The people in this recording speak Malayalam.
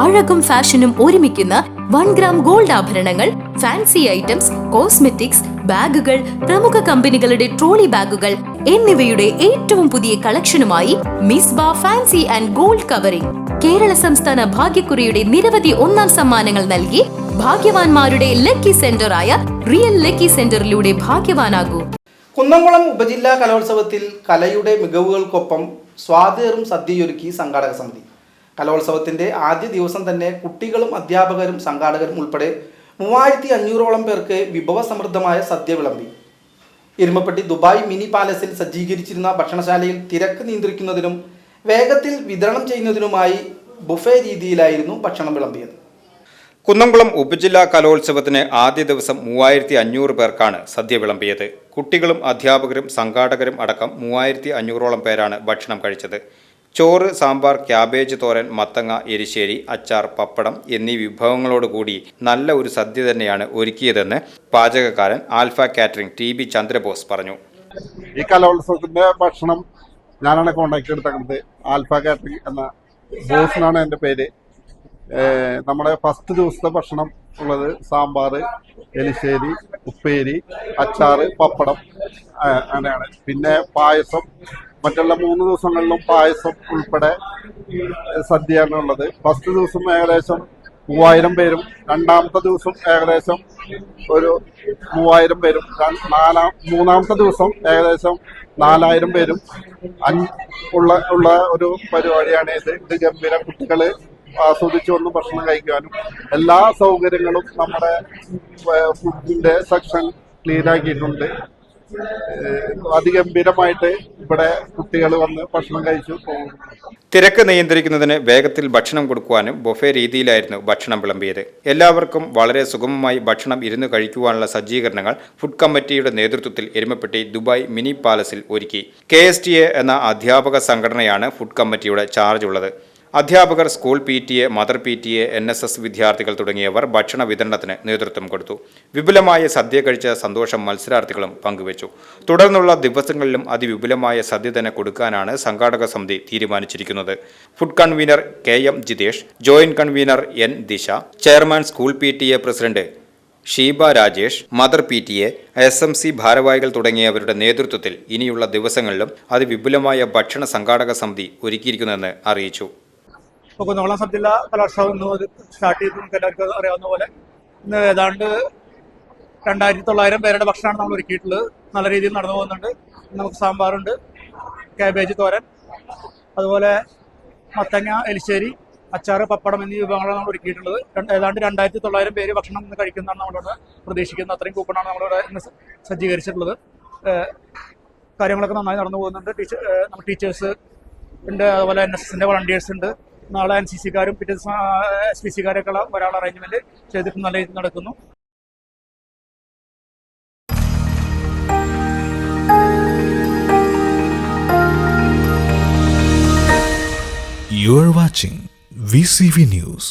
അഴകും ഫാഷനും ഒരുമിക്കുന്ന വൺ ഗ്രാം ഗോൾഡ് ആഭരണങ്ങൾ ഫാൻസി ഐറ്റംസ് കോസ്മെറ്റിക്സ് ബാഗുകൾ പ്രമുഖ കമ്പനികളുടെ ട്രോളി ബാഗുകൾ എന്നിവയുടെ ഏറ്റവും പുതിയ കളക്ഷനുമായി മിസ് ബാ fancy and gold covering. Kerala സംസ്ഥാന ഭാഗ്യക്കുറിയുടെ നിരവധി ഒന്നാം സമ്മാനങ്ങൾ നൽകി ഭാഗ്യവാന്മാരുടെ ലക്കി സെന്ററായ റിയൽ ലക്കി സെന്ററിലൂടെ ഭാഗ്യവാനാകൂ. കുന്നംകുളം ഉപജില്ലാ കലോത്സവത്തിൽ കലയുടെ മികവുകൾക്കൊപ്പം സ്വാതേറും സദ്യയൊരുക്കി സംഘാടക സമിതി. കലോത്സവത്തിന്റെ ആദ്യ ദിവസം തന്നെ കുട്ടികളും അധ്യാപകരും സംഘാടകരും ഉൾപ്പെടെ മൂവായിരത്തി അഞ്ഞൂറോളം പേർക്ക് വിഭവസമൃദ്ധമായ സദ്യ വിളമ്പി. ഇരുമപ്പെട്ടി ദുബായ് മിനി പാലസിൽ സജ്ജീകരിച്ചിരുന്ന ഭക്ഷണശാലയിൽ തിരക്ക് നിയന്ത്രിക്കുന്നതിനും വേഗത്തിൽ വിതരണം ചെയ്യുന്നതിനുമായി ബുഫേ രീതിയിലായിരുന്നു ഭക്ഷണം വിളമ്പിയത്. കുന്നംകുളം ഉപജില്ലാ കലോത്സവത്തിന് ആദ്യ ദിവസം മൂവായിരത്തി അഞ്ഞൂറ് പേർക്കാണ് സദ്യ വിളമ്പിയത്. കുട്ടികളും അധ്യാപകരും സംഘാടകരും അടക്കം മൂവായിരത്തി അഞ്ഞൂറോളം പേരാണ് ഭക്ഷണം കഴിച്ചത്. ചോറ് സാമ്പാർ ക്യാബേജ് തോരൻ മത്തങ്ങ എരിശ്ശേരി അച്ചാർ പപ്പടം എന്നീ വിഭവങ്ങളോടുകൂടി നല്ല ഒരു സദ്യ തന്നെയാണ് ഒരുക്കിയതെന്ന് പാചകക്കാരൻ alpha catering T B Chandrabose പറഞ്ഞു. ഈ കലോത്സവത്തിന്റെ ഭക്ഷണം ഞാനാണ് കോണ്ടാക്ട് എടുത്തത്. ആൽഫ കാറ്ററിംഗ് എന്ന ബോസിനാണ് എന്റെ പേര്. നമ്മുടെ ഫസ്റ്റ് ദിവസത്തെ ഭക്ഷണം ഉള്ളത് സാമ്പാർ എലിശ്ശേരി ഉപ്പേരി അച്ചാറ് പപ്പടം അങ്ങനെയാണ്. പിന്നെ പായസം മറ്റുള്ള മൂന്ന് ദിവസങ്ങളിലും പായസം ഉൾപ്പെടെ സദ്യയാണ് ഉള്ളത് ഫസ്റ്റ് ദിവസം ഏകദേശം മൂവായിരം പേരും രണ്ടാമത്തെ ദിവസം ഏകദേശം ഒരു മൂവായിരം പേരും നാലാം മൂന്നാമത്തെ ദിവസം ഏകദേശം നാലായിരം പേരും അഞ്ച് ഉള്ള ഉള്ള ഒരു പരിപാടിയാണ് ഇത്. ഇത് ഗംഭീര കുട്ടികൾ ആസ്വദിച്ചു വന്ന് ഭക്ഷണം കഴിക്കാനും എല്ലാ സൗകര്യങ്ങളും നമ്മുടെ ഫുഡിന്റെ സെക്ഷൻ ക്ലീൻ ആക്കിയിട്ടുണ്ട്. അതിഗംഭീരമായിട്ട് ഇവിടെ കുട്ടികൾ വന്ന് ഭക്ഷണം കഴിച്ചു. തിരക്ക് നിയന്ത്രിക്കുന്നതിന് വേഗത്തിൽ ഭക്ഷണം കൊടുക്കുവാനും ബൊഫെ രീതിയിലായിരുന്നു ഭക്ഷണം വിളമ്പിയത്. എല്ലാവർക്കും വളരെ സുഗമമായി ഭക്ഷണം ഇരുന്ന് കഴിക്കുവാനുള്ള സജ്ജീകരണങ്ങൾ ഫുഡ് കമ്മിറ്റിയുടെ നേതൃത്വത്തിൽ എരുമപ്പെട്ടി ദുബായ് മിനി പാലസിൽ ഒരുക്കി. കെ എന്ന അധ്യാപക സംഘടനയാണ് ഫുഡ് കമ്മിറ്റിയുടെ ചാർജ് ഉള്ളത്. അധ്യാപകർ school P T A mother P T A N S S വിദ്യാർത്ഥികൾ തുടങ്ങിയവർ ഭക്ഷണ വിതരണത്തിന് നേതൃത്വം കൊടുത്തു. വിപുലമായ സദ്യ കഴിച്ച സന്തോഷം മത്സരാർത്ഥികളും പങ്കുവച്ചു. തുടർന്നുള്ള ദിവസങ്ങളിലും അതിവിപുലമായ സദ്യ തന്നെ കൊടുക്കാനാണ് സംഘാടക സമിതി തീരുമാനിച്ചിരിക്കുന്നത്. Food convener K M Jithesh joint convener N Disha chairman school P T A president Sheeba Rajesh mother P T A S M C ഭാരവാഹികൾ തുടങ്ങിയവരുടെ നേതൃത്വത്തിൽ ഇനിയുള്ള ദിവസങ്ങളിലും അതിവിപുലമായ ഭക്ഷണ സംഘാടക സമിതി ഒരുക്കിയിരിക്കുന്നുവെന്ന് അറിയിച്ചു. ഇപ്പോൾ കുന്നംകുളം സബ് ജില്ലാ കലോത്സവം ഇന്ന് സ്റ്റാർട്ട് ചെയ്ത് നമുക്ക് എല്ലാവർക്കും അറിയാവുന്ന പോലെ. ഇന്ന് ഏതാണ്ട് രണ്ടായിരത്തി തൊള്ളായിരം പേരുടെ ഭക്ഷണമാണ് നമ്മൾ ഒരുക്കിയിട്ടുള്ളത്. നല്ല രീതിയിൽ നടന്നു പോകുന്നുണ്ട്. നമുക്ക് സാമ്പാറുണ്ട് കാബേജ് തോരൻ അതുപോലെ മത്തങ്ങ എലിശ്ശേരി അച്ചാറ് പപ്പടം എന്നീ വിഭവങ്ങളാണ് നമ്മൾ ഒരുക്കിയിട്ടുള്ളത്. ഏതാണ്ട് രണ്ടായിരത്തി തൊള്ളായിരം പേര് ഭക്ഷണം ഇന്ന് കഴിക്കുന്നതാണ് നമ്മളിവിടെ പ്രതീക്ഷിക്കുന്നത്. അത്രയും കൂപ്പണാണ് നമ്മളിവിടെ ഇന്ന് സജ്ജീകരിച്ചിട്ടുള്ളത്. കാര്യങ്ങളൊക്കെ നന്നായി നടന്നു പോകുന്നുണ്ട്. ടീച്ചർ നമ്മുടെ ടീച്ചേഴ്സ് ഉണ്ട്. അതുപോലെ എൻ എസ് എസിന്റെ വളണ്ടിയേഴ്സ് ഉണ്ട്. നാളെ എൻ സി സിക്കാരും ദിവസം എസ് പി സിക്കാരൊക്കെ ഒരാൾ അറേഞ്ച്മെന്റ് ചെയ്തിട്ട് നല്ല രീതിയിൽ നടക്കുന്നു You are watching VCV News.